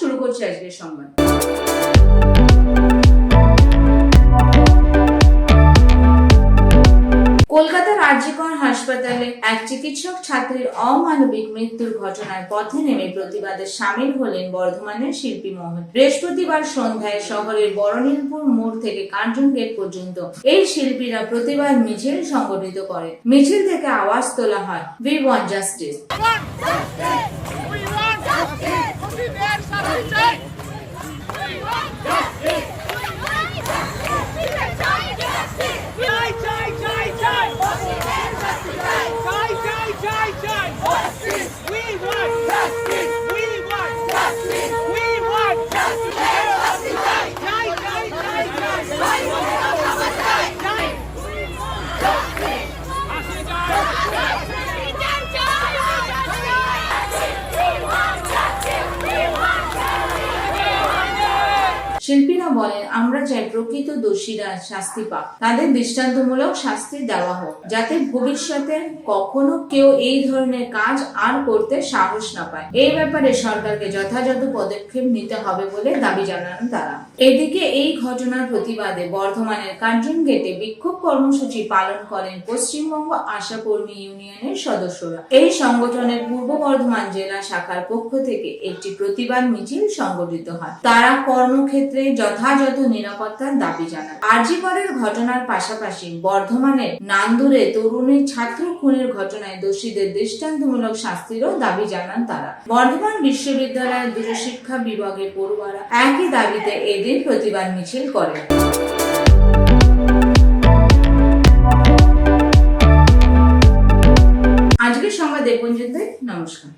শুরু করছি আজকের সংবাদ। কলকাতার আরজিকর হাসপাতালে এক চিকিৎসক ছাত্রীর অমানবিক মৃত্যুর ঘটনায় পথে নেমে প্রতিবাদে সামিল হলেন বর্ধমানের শিল্পী মহল বৃহস্পতিবার সন্ধ্যায় শহরের বরনীলপুর মোড় থেকে কার্জন গেট পর্যন্ত এই শিল্পীরা প্রতিবাদ মিছিল সংগঠিত করে। মিছিল থেকে আওয়াজ তোলা হয় উই ওয়ান্ট জাস্টিস শিল্পীরা বলেন, আমরা চাই প্রকৃত দোষীরা শাস্তি পাক। তাদের দৃষ্টান্তমূলক শাস্তি দেওয়া হোক, যাতে ভবিষ্যতে কখনো কেউ এই ধরনের কাজ আর করতে সাহস না পায়। এই ব্যাপারে সরকারকে যথাযথ পদক্ষেপ নিতে হবে বলে দাবি জানান তারা। এদিকে এই ঘটনার প্রতিবাদে বর্ধমানের কার্জন গেটে বিক্ষোভ কর্মসূচি পালন করেন পশ্চিমবঙ্গ আশাকর্মী ইউনিয়নের সদস্যরা। এই সংগঠনের পূর্ব বর্ধমান জেলা শাখার পক্ষ থেকে একটি প্রতিবাদ মিছিল সংগঠিত হয়। তারা কর্মক্ষেত্রে যথাযথ নিরাপত্তার দাবি জানান আরজিকরের ঘটনার পাশাপাশি বর্ধমানের নান্দুরে তরুণীর ছাত্র খুনের ঘটনায় দোষীদের দৃষ্টান্তমূলক শাস্তিরও দাবি জানান তারা। বর্ধমান বিশ্ববিদ্যালয়ের দূরশিক্ষা বিভাগের পড়ুয়ারা একই দাবিতে এদিন প্রতিবাদ মিছিল করেন। আজকের সংবাদ এ পর্যন্তই। নমস্কার।